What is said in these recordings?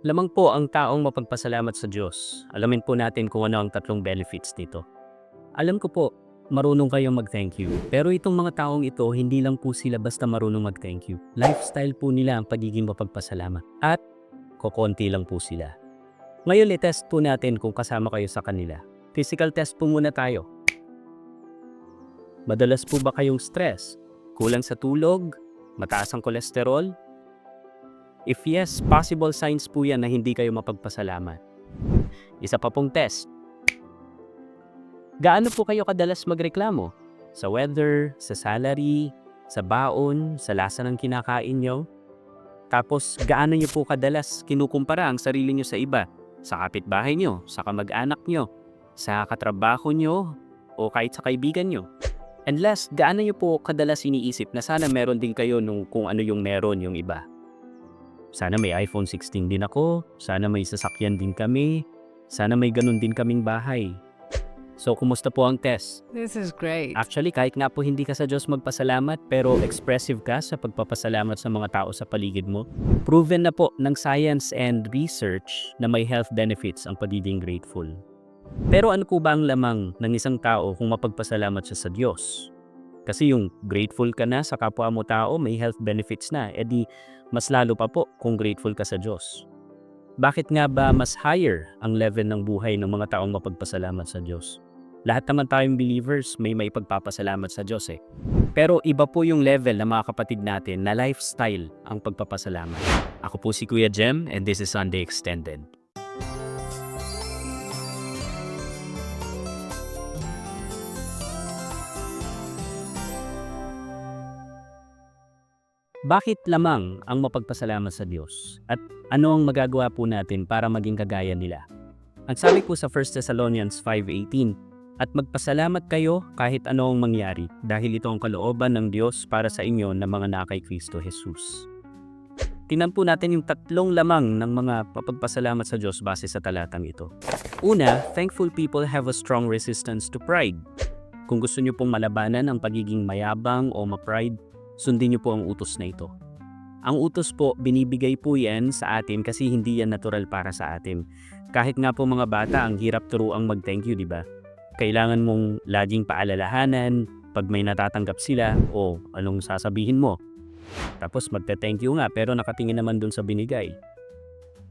Lamang po ang taong mapagpasalamat sa Diyos. Alamin po natin kung ano ang tatlong benefits nito. Alam ko po, marunong kayong mag-thank you. Pero itong mga taong ito, hindi lang po sila basta marunong mag-thank you. Lifestyle po nila ang pagiging mapagpasalamat. At kokonti lang po sila. Ngayon, i-test po natin kung kasama kayo sa kanila. Physical test po muna tayo. Madalas po ba kayong stress? Kulang sa tulog? Mataas ang kolesterol? If yes, possible signs po yan na hindi kayo mapagpasalamat. Isa pa pong test. Gaano po kayo kadalas magreklamo? Sa weather, sa salary, sa baon, sa lasa ng kinakain nyo? Tapos, gaano nyo po kadalas kinukumpara ang sarili nyo sa iba? Sa kapitbahay nyo, sa kamag-anak nyo, sa katrabaho nyo, o kahit sa kaibigan nyo? And last, gaano nyo po kadalas iniisip na sana meron din kayo nung kung ano yung meron yung iba? Sana may iPhone 16 din ako, sana may sasakyan din kami, sana may ganun din kaming bahay. So, kumusta po ang test? This is great. Actually, kahit nga po hindi ka sa Diyos magpasalamat, pero expressive ka sa pagpapasalamat sa mga tao sa paligid mo, proven na po ng science and research na may health benefits ang pagiging grateful. Pero ano po ba ang lamang ng isang tao kung mapagpasalamat siya sa Diyos? Kasi yung grateful ka na sa kapwa mo tao, may health benefits na. E di, mas lalo pa po kung grateful ka sa Diyos. Bakit nga ba mas higher ang level ng buhay ng mga taong mapagpasalamat sa Diyos? Lahat naman tayong believers may may pagpapasalamat sa Diyos eh. Pero iba po yung level ng mga kapatid natin na lifestyle ang pagpapasalamat. Ako po si Kuya Jem and this is Sunday Extended. Bakit lamang ang mapagpasalamat sa Diyos? At ano ang magagawa po natin para maging kagaya nila? Ang sabi po sa 1 Thessalonians 5.18, At magpasalamat kayo kahit ano ang mangyari, dahil ito ang kalooban ng Diyos para sa inyo na mga nakay Kristo Jesus. Tingnan po natin yung tatlong lamang ng mga papagpasalamat sa Diyos base sa talatang ito. Una, thankful people have a strong resistance to pride. Kung gusto nyo pong malabanan ang pagiging mayabang o ma-pride, sundin niyo po ang utos na ito. Ang utos po, binibigay po yan sa atin kasi hindi yan natural para sa atin. Kahit nga po mga bata, ang hirap turuang mag-thank you, di ba? Kailangan mong laging paalalahanan pag may natatanggap sila o anong sasabihin mo. Tapos magte-thank you nga pero nakatingin naman dun sa binigay.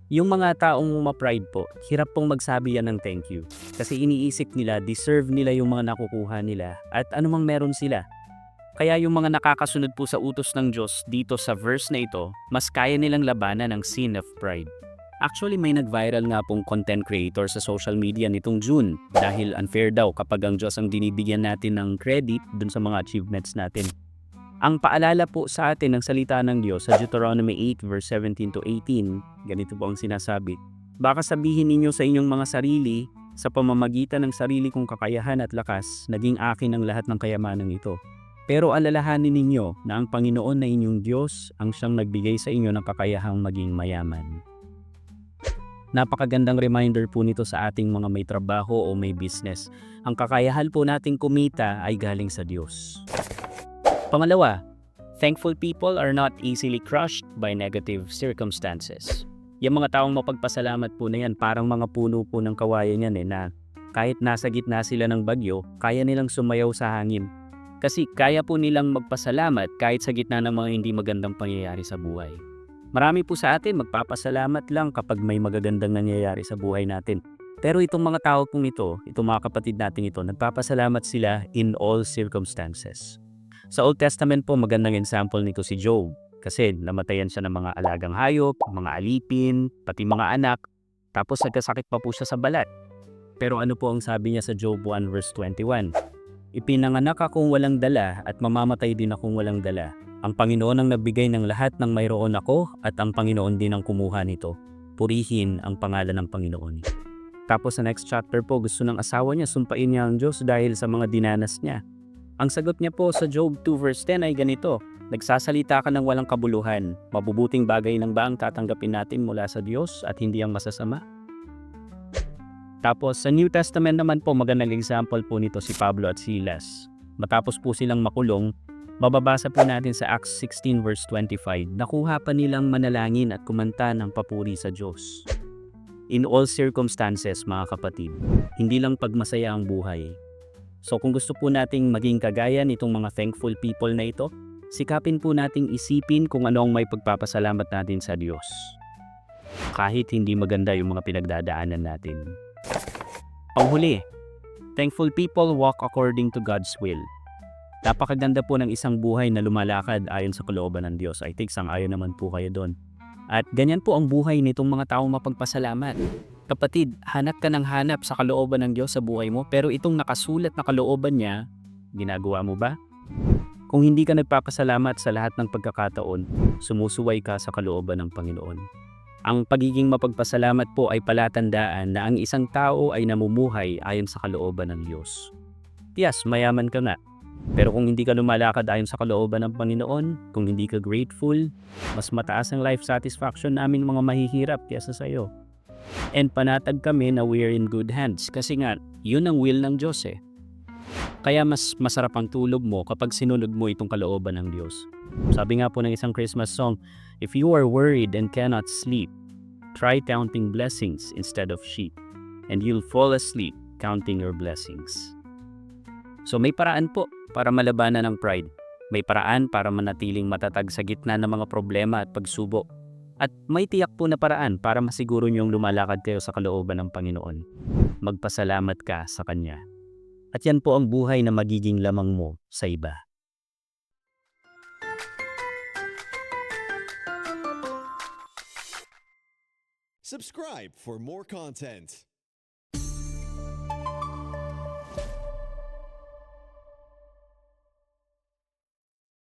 Yung mga taong ma-pride po, hirap pong magsabi yan ng thank you. Kasi iniisip nila, deserve nila yung mga nakukuha nila at anumang meron sila. Kaya yung mga nakakasunod po sa utos ng Diyos dito sa verse na ito, mas kaya nilang labanan ang sin of pride. Actually, may nag-viral nga pong content creator sa social media nitong June dahil unfair daw kapag ang Diyos ang dinibigyan natin ng credit dun sa mga achievements natin. Ang paalala po sa atin ng salita ng Diyos sa Deuteronomy 8 verse 17 to 18, ganito po ang sinasabi, Baka sabihin ninyo sa inyong mga sarili, sa pamamagitan ng sarili kong kakayahan at lakas, naging akin ang lahat ng kayamanan ito. Pero alalahanin ninyo na ang Panginoon na inyong Diyos ang siyang nagbigay sa inyo ng kakayahang maging mayaman. Napakagandang reminder po nito sa ating mga may trabaho o may business. Ang kakayahan po nating kumita ay galing sa Diyos. Pangalawa, thankful people are not easily crushed by negative circumstances. Yung mga taong mapagpasalamat po na yan, parang mga puno po ng kawayan yan eh, na kahit nasa gitna sila ng bagyo, kaya nilang sumayaw sa hangin. Kasi kaya po nilang magpasalamat kahit sa gitna ng mga hindi magandang pangyayari sa buhay. Marami po sa atin magpapasalamat lang kapag may magagandang nangyayari sa buhay natin. Pero itong mga tao pong ito, itong mga kapatid natin ito, nagpapasalamat sila in all circumstances. Sa Old Testament po, magandang example nito si Job. Kasi namatayan siya ng mga alagang hayop, mga alipin, pati mga anak. Tapos nagkasakit pa po siya sa balat. Pero ano po ang sabi niya sa Job 1 verse 21? Ipinanganak akong walang dala at mamamatay din akong walang dala. Ang Panginoon ang nagbigay ng lahat ng mayroon ako at ang Panginoon din ang kumuha nito. Purihin ang pangalan ng Panginoon. Tapos sa next chapter po, gusto ng asawa niya sumpain niya ang Diyos dahil sa mga dinanas niya. Ang sagot niya po sa Job 2 verse 10 ay ganito, Nagsasalita ka ng walang kabuluhan, mabubuting bagay lang ba ang tatanggapin natin mula sa Diyos at hindi ang masasama? Tapos sa New Testament naman po magandang example po nito si Pablo at Silas. Matapos po silang makulong, Mababasa po natin sa Acts 16 verse 25, nakuha pa nilang manalangin at kumanta ng papuri sa Diyos. In all circumstances, mga kapatid, hindi lang pagmasaya ang buhay. So kung gusto po nating maging kagaya nitong mga thankful people na ito, sikapin po nating isipin kung ano ang may pagpapasalamat natin sa Diyos. Kahit hindi maganda yung mga pinagdadaanan natin. Panghuli, thankful people walk according to God's will. Napakaganda po ng isang buhay na lumalakad ayon sa kalooban ng Diyos. I think sang-ayon naman po kayo doon. At ganyan po ang buhay nitong mga taong mapagpasalamat. Kapatid, hanap ka ng hanap sa kalooban ng Diyos sa buhay mo, pero itong nakasulat na kalooban niya, ginagawa mo ba? Kung hindi ka nagpapasalamat sa lahat ng pagkakataon, sumusuway ka sa kalooban ng Panginoon. Ang pagiging mapagpasalamat po ay palatandaan na ang isang tao ay namumuhay ayon sa kalooban ng Diyos. Yes, mayaman ka nga. Pero kung hindi ka lumalakad ayon sa kalooban ng Panginoon, kung hindi ka grateful, mas mataas ang life satisfaction namin mga mahihirap kesa sa iyo. And panatag kami na we're in good hands kasi nga, yun ang will ng Diyos eh. Kaya mas masarap ang tulog mo kapag sinunod mo itong kalooban ng Diyos. Sabi nga po ng isang Christmas song, If you are worried and cannot sleep, try counting blessings instead of sheep, and you'll fall asleep counting your blessings. So may paraan po para malabanan ang pride. May paraan para manatiling matatag sa gitna ng mga problema at pagsubok. At may tiyak po na paraan para masiguro niyong lumalakad kayo sa kalooban ng Panginoon. Magpasalamat ka sa Kanya. At yan po ang buhay na magiging lamang mo sa iba. Subscribe for more content.